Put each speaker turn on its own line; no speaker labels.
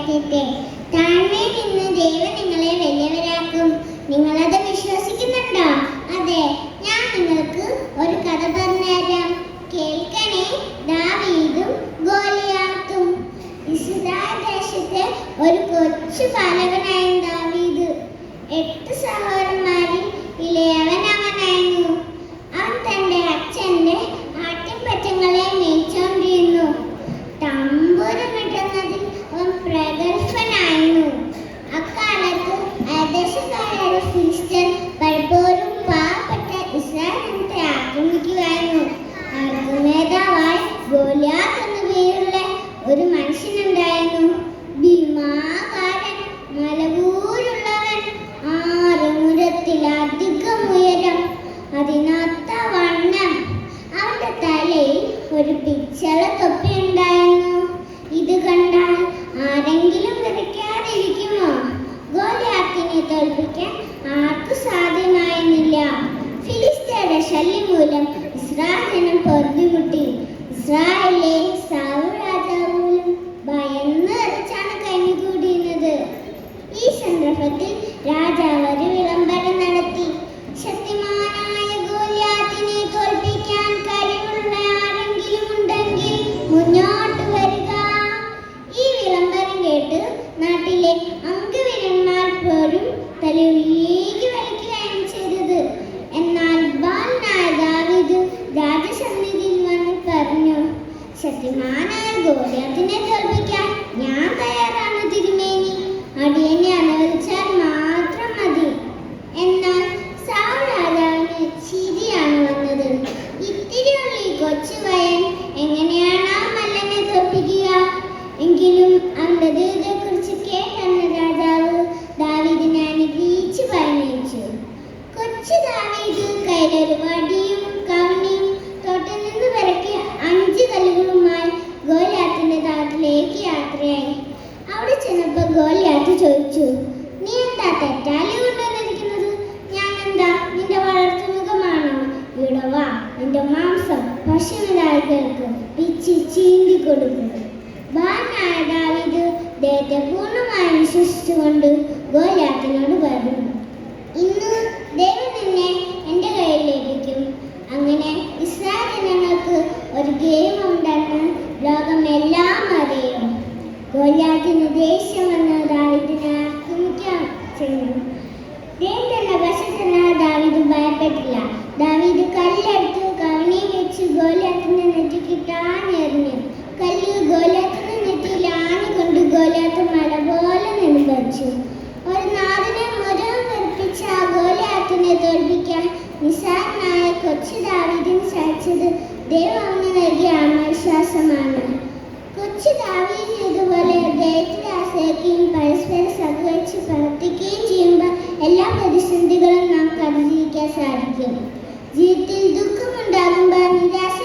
ഉയർത്തട്ടെ താഴ്മയിൽ നിന്ന് ദൈവം നിങ്ങളെ വലിയവരാക്കും. നിങ്ങളത് വിശ്വസിക്കുന്നുണ്ടോ? അതെ ഞാൻ നിങ്ങൾക്ക് ഒരു കഥ പറഞ്ഞുതരാം. കേൾക്കണേ ദാവീദും ഗോലിയാത്തും. ഇസ്രായേൽ ദേശത്തെ ഒരു കൊച്ചു പാലകനായിരുന്നു ഒരു പിച്ചള തൊപ്പി ഉണ്ടായിരുന്നു. ഇത് കണ്ടാൽ ആരെങ്കിലും വിറയ്ക്കാതിരിക്കുമോ ഗോലിയാത്തിനെ തോൽപ്പിക്കാൻ ആർക്കും സാധ്യമായിരുന്നില്ല. ഫിലിസ്തയുടെ ശല്യം മൂലം ഇസ്രായേലിനും പൊറുതിമുട്ടി ഇസ്രായേലിലെ ശക്തിമാനായ ഗോലിയത്തിനെ തോൽപ്പിക്കാൻ. ഞാൻ തയ്യാറാണ് തിരുമേനി. അടിയനെ അനുവദിച്ചാൽ മാത്രം മതി. എന്നാൽ സൗൽ രാജാവിന് ചിരിയാണ് വന്നത്. ഇത്തിരിയുള്ള ഈ കൊച്ചു പയ്യൻ എങ്ങനെയാണ് ആ മല്ലനെ തോൽപ്പിക്കുക? എങ്കിലും അവന്റെ ദൈവത്തെക്കുറിച്ച് കേട്ടെന്ന രാജാവ് ദാവീദിനെ അനുഗ്രഹിച്ച് പറഞ്ഞയച്ചു കൊച്ചു ദാവീദ് കയ്യിലൊരു വടിയും ഗോലിയാത്തിന്റെ യാത്രയായി. അവിടെ ചെന്നപ്പോൾ ഗോലിയാത്ത് ചോദിച്ചു നീ എന്താ തെറ്റാലി കൊണ്ടുവന്നിരിക്കുന്നത്? ഞാൻ എന്താ നിന്റെ വളർത്തുമുഖമാണോ ഇവിടെ വാ നിന്റെ മാംസം പശുവിനാളുകൾക്ക് പിച്ചി ചീന്തി കൊടുക്കും. ബാലനായ ദാവിദ് ദൈവത്തെ പൂർണമായി വിശ്വസിച്ചുകൊണ്ട് ഗോലിയാത്തിനോട് പറഞ്ഞു ഇന്ന് ദൈവം നിന്നെ എന്റെ കയ്യിൽ ലഭിക്കും അങ്ങനെ ഇസ്രായേൽ ജനങ്ങൾക്ക് ഒരു ഗെയിം ഗോലിയാത്തിന് ദേഷ്യം വന്ന ദാവിദിനെ ആക്രമിക്കാൻ ചെയ്തു ദൈവത്തിന്റെ വശത്തെന്നാൽ ദാവിദ് ഭയപ്പെട്ടില്ല. ദാവിദ് കല്ലെടുത്ത് കവണി വെച്ച് ഗോലിയാത്തിന്റെ നെറ്റിക്കിട്ടാഞ്ഞെറിഞ്ഞു കല്ല് ഗോലിയാത്തിന്റെ നെറ്റിയിൽ ആണിക്കൊണ്ട് ഗോലിയാത്ത് മല പോലെ നിർബന്ധിച്ചു ഒരു നാടിനെ മുഴുവൻ വെറുപ്പിച്ച ആ ഗോലിയാത്തിനെ തോൽപ്പിക്കാൻ നിസാരനായ കൊച്ചു ദാവിദിന് സാധിച്ചത് ദൈവം നൽകിയ ആത്മവിശ്വാസമാണ്. പ്രതിസന്ധികളും നാം കടന്നിരിക്കാൻ സാധിക്കും. ജീവിതത്തിൽ ദുഃഖമുണ്ടാകുമ്പോൾ നിരാശ